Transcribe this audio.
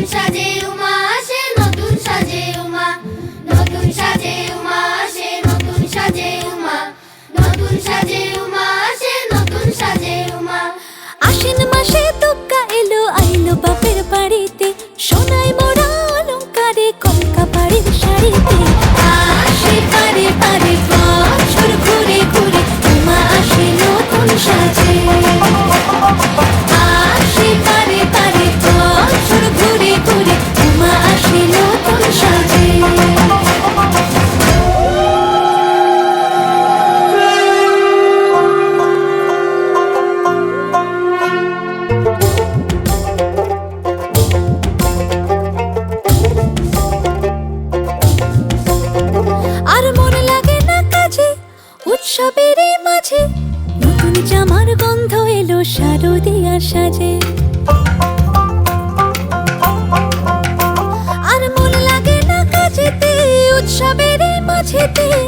puxar de আর মন লাগে না কাজে, উৎসবের মাঝে। নতুন জামার গন্ধ এলো শারদিয়ার সাজে। আর মন লাগে না কাজেতে, উৎসবের মাঝেতে।